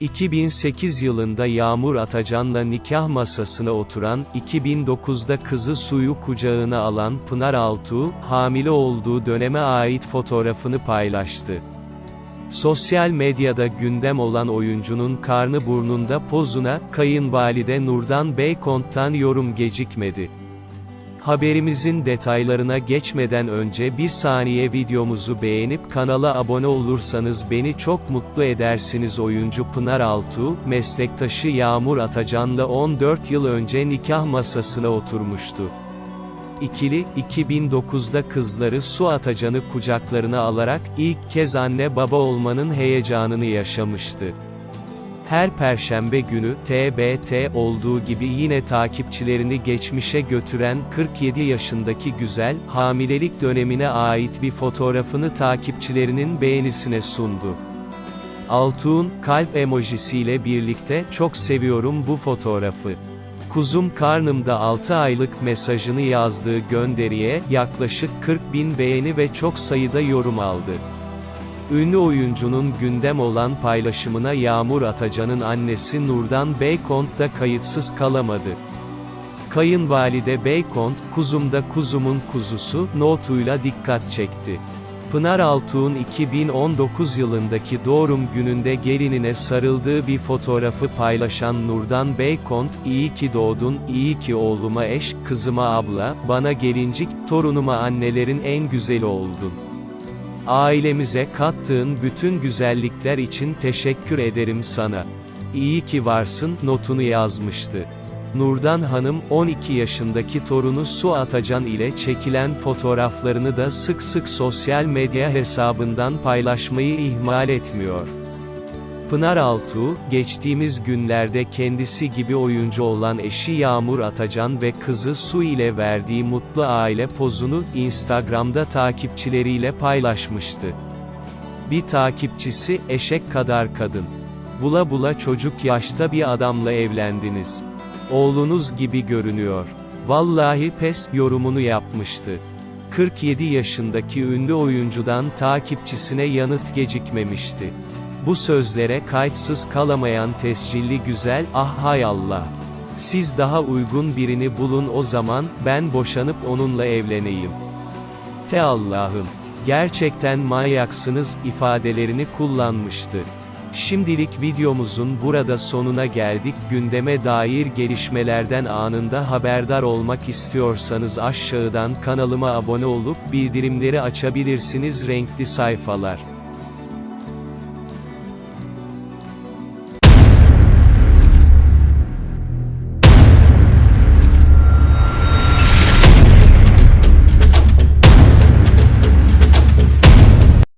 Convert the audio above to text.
2008 yılında Yağmur Atacan'la nikah masasına oturan, 2009'da kızı suyu kucağına alan Pınar Altuğ, hamile olduğu döneme ait fotoğrafını paylaştı. Sosyal medyada gündem olan oyuncunun karnı burnunda pozuna, kayınvalide Nurdan Beykont'tan yorum gecikmedi. Haberimizin detaylarına geçmeden önce bir saniye videomuzu beğenip kanala abone olursanız beni çok mutlu edersiniz oyuncu Pınar Altuğ, meslektaşı Yağmur Atacan'la 14 yıl önce nikah masasına oturmuştu. İkili, 2009'da kızları Su Atacan'ı kucaklarına alarak, ilk kez anne baba olmanın heyecanını yaşamıştı. Her perşembe günü, TBT olduğu gibi yine takipçilerini geçmişe götüren 47 yaşındaki güzel, hamilelik dönemine ait bir fotoğrafını takipçilerinin beğenisine sundu. Altuğ'un, kalp emojisiyle birlikte, çok seviyorum bu fotoğrafı. Kuzum karnımda 6 aylık mesajını yazdığı gönderiye, yaklaşık 40 bin beğeni ve çok sayıda yorum aldı. Ünlü oyuncunun gündem olan paylaşımına Yağmur Atacan'ın annesi Nurdan Beykont da kayıtsız kalamadı. Kayınvalide Beykont, kuzumda kuzumun kuzusu, notuyla dikkat çekti. Pınar Altuğ'un 2019 yılındaki doğum gününde gelinine sarıldığı bir fotoğrafı paylaşan Nurdan Beykont, iyi ki doğdun, iyi ki oğluma eş, kızıma abla, bana gelincik, torunuma annelerin en güzeli oldun. Ailemize kattığın bütün güzellikler için teşekkür ederim sana. İyi ki varsın, notunu yazmıştı. Nurdan Hanım, 12 yaşındaki torunu Su Atacan ile çekilen fotoğraflarını da sık sık sosyal medya hesabından paylaşmayı ihmal etmiyor. Pınar Altuğ, geçtiğimiz günlerde kendisi gibi oyuncu olan eşi Yağmur Atacan ve kızı Su ile verdiği mutlu aile pozunu, Instagram'da takipçileriyle paylaşmıştı. Bir takipçisi, eşek kadar kadın. Bula bula çocuk yaşta bir adamla evlendiniz. Oğlunuz gibi görünüyor. Vallahi pes, yorumunu yapmıştı. 47 yaşındaki ünlü oyuncudan takipçisine yanıt gecikmemişti. Bu sözlere kayıtsız kalamayan tescilli güzel, ah hay Allah. Siz daha uygun birini bulun o zaman, ben boşanıp onunla evleneyim. Te Allah'ım. Gerçekten manyaksınız, ifadelerini kullanmıştı. Şimdilik videomuzun burada sonuna geldik. Gündeme dair gelişmelerden anında haberdar olmak istiyorsanız aşağıdan kanalıma abone olup bildirimleri açabilirsiniz renkli sayfalar.